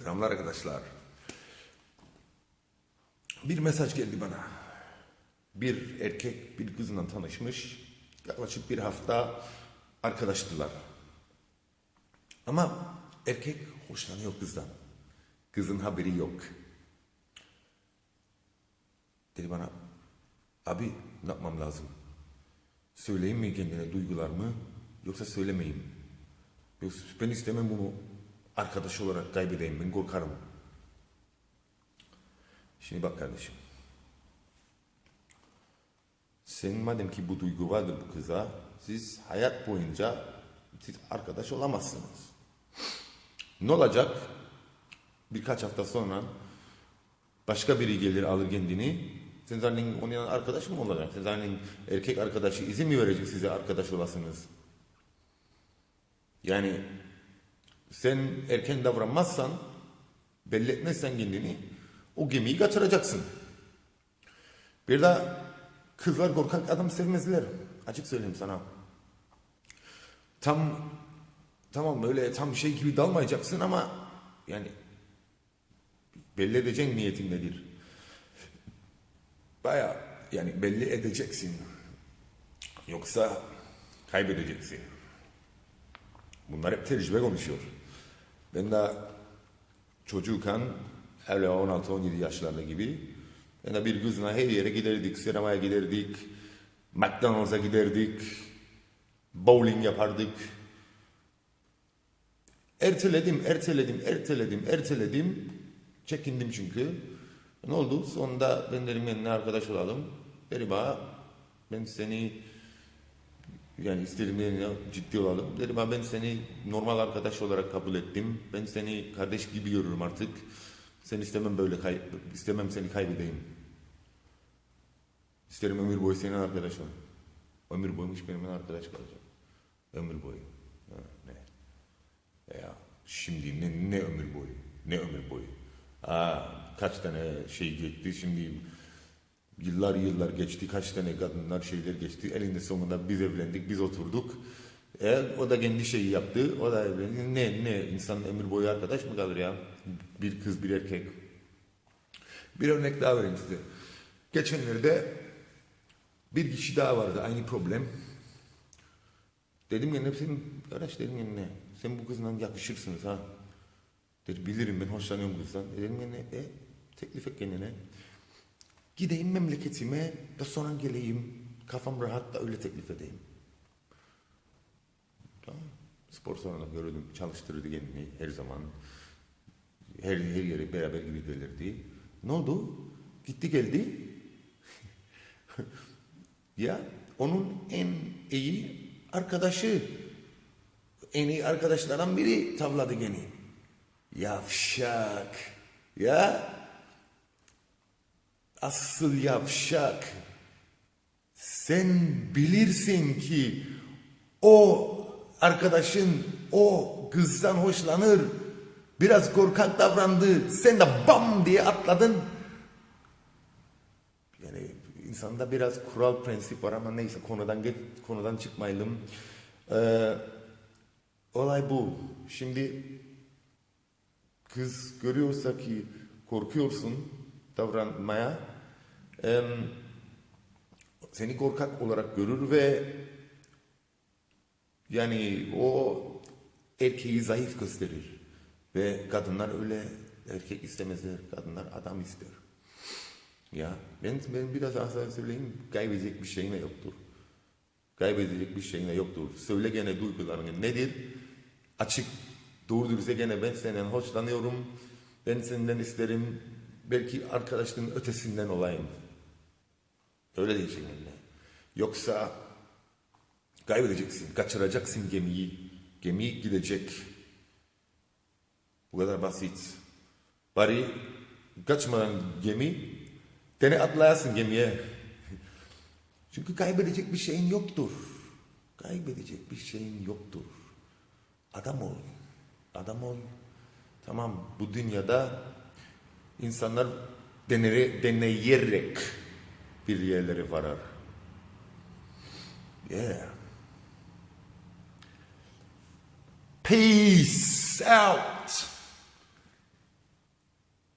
Selamlar arkadaşlar. Bir mesaj geldi bana. Bir erkek bir kızla tanışmış. Yaklaşık bir hafta arkadaştılar. Ama erkek hoşlanıyor kızdan. Kızın haberi yok. Dedi bana, abi ne yapmam lazım? Söyleyeyim mi kendine duygularımı yoksa söylemeyeyim? Yoksa ben istemem bunu arkadaş olarak kaybedeyim ben korkarım. Şimdi bak kardeşim. Sen madem ki bu duygu vardır bu kıza, siz hayat boyunca siz arkadaş olamazsınız. Ne olacak? Birkaç hafta sonra başka biri gelir alır kendini. Sen zaten onun yanında arkadaş mı olacak? Sen zaten erkek arkadaşı izin mi verecek size arkadaş olasınız? Yani sen erken davranmazsan, belli etmezsen kendini, o gemiyi kaçıracaksın. Bir de kızlar korkak adam sevmezler. Açık söyleyeyim sana. Tam tamam öyle tam şey gibi dalmayacaksın ama yani belli edeceksin niyetin nedir. Baya yani belli edeceksin. Yoksa kaybedeceksin. Bunlar hep tecrübe konuşuyor. Ben de çocukken öyle 16-17 yaşlarında gibi ben de bir kızla her yere giderdik, sinemaya giderdik, McDonald's'a giderdik, bowling yapardık. Erteledim, erteledim, erteledim, erteledim. Çekindim çünkü. Ne oldu? Sonunda ben dedim seninle arkadaş olalım. Dedi bana ben seni yani istedim yani ciddi olalım. Dedim "Ha, ben seni normal arkadaş olarak kabul ettim. Ben seni kardeş gibi görürüm artık. Sen istemem böyle kay istemem seni kaybedeyim. İsterim ömür boyu senin arkadaş ol. Ömür boymuş benimle arkadaş kalacak. Ömür boyu. Ha, ne? Ya şimdi ne, ne ömür boyu? Ne ömür boyu? Aa, kaç tane şey geçti şimdi Yıllar yıllar geçti, kaç tane kadınlar şeyler geçti. Elinde sonunda biz evlendik, biz oturduk. E, o da kendi şeyi yaptı, o da evlendi. Ne, ne, insan ömür boyu arkadaş mı kalır ya? Bir kız, bir erkek. Bir örnek daha vereyim size. Geçenlerde bir kişi daha vardı, aynı problem. Dedim ya senin arkadaş dedim ya ne? Sen bu kızla yakışırsınız ha. Dedi bilirim ben hoşlanıyorum kızdan. Dedim ya ne? E, teklif et kendine. Gideyim memleketime da sonra geleyim. Kafam rahat da öyle teklif edeyim. Tamam. Spor salonuna gördüm. Çalıştırırdı kendini her zaman. Her, her yere beraber gibi gelirdi. Ne oldu? Gitti geldi. ya onun en iyi arkadaşı. En iyi arkadaşlardan biri tavladı geni. Yavşak. Ya Asıl yavşak. Sen bilirsin ki o arkadaşın o kızdan hoşlanır. Biraz korkak davrandı. Sen de bam diye atladın. Yani insanda biraz kural prensip var ama neyse konudan geç, konudan çıkmayalım. Ee, olay bu. Şimdi kız görüyorsa ki korkuyorsun davranmaya em, seni korkak olarak görür ve yani o erkeği zayıf gösterir ve kadınlar öyle erkek istemezler kadınlar adam ister. Ya ben, ben biraz daha söyleyeyim kaybedecek bir şeyine yoktur. Kaybedecek bir şeyine yoktur. Söyle gene duygularını nedir? Açık doğru dürüst gene ben senden hoşlanıyorum ben senden isterim belki arkadaşlığın ötesinden olayım. Öyle diyeceksin eline. Yoksa kaybedeceksin, kaçıracaksın gemiyi. Gemi gidecek. Bu kadar basit. Bari kaçmadan gemi, dene atlayasın gemiye. Çünkü kaybedecek bir şeyin yoktur. Kaybedecek bir şeyin yoktur. Adam ol. Adam ol. Tamam bu dünyada İnsanlar denere, deneyerek bir yerlere varar. Yeah. Peace out.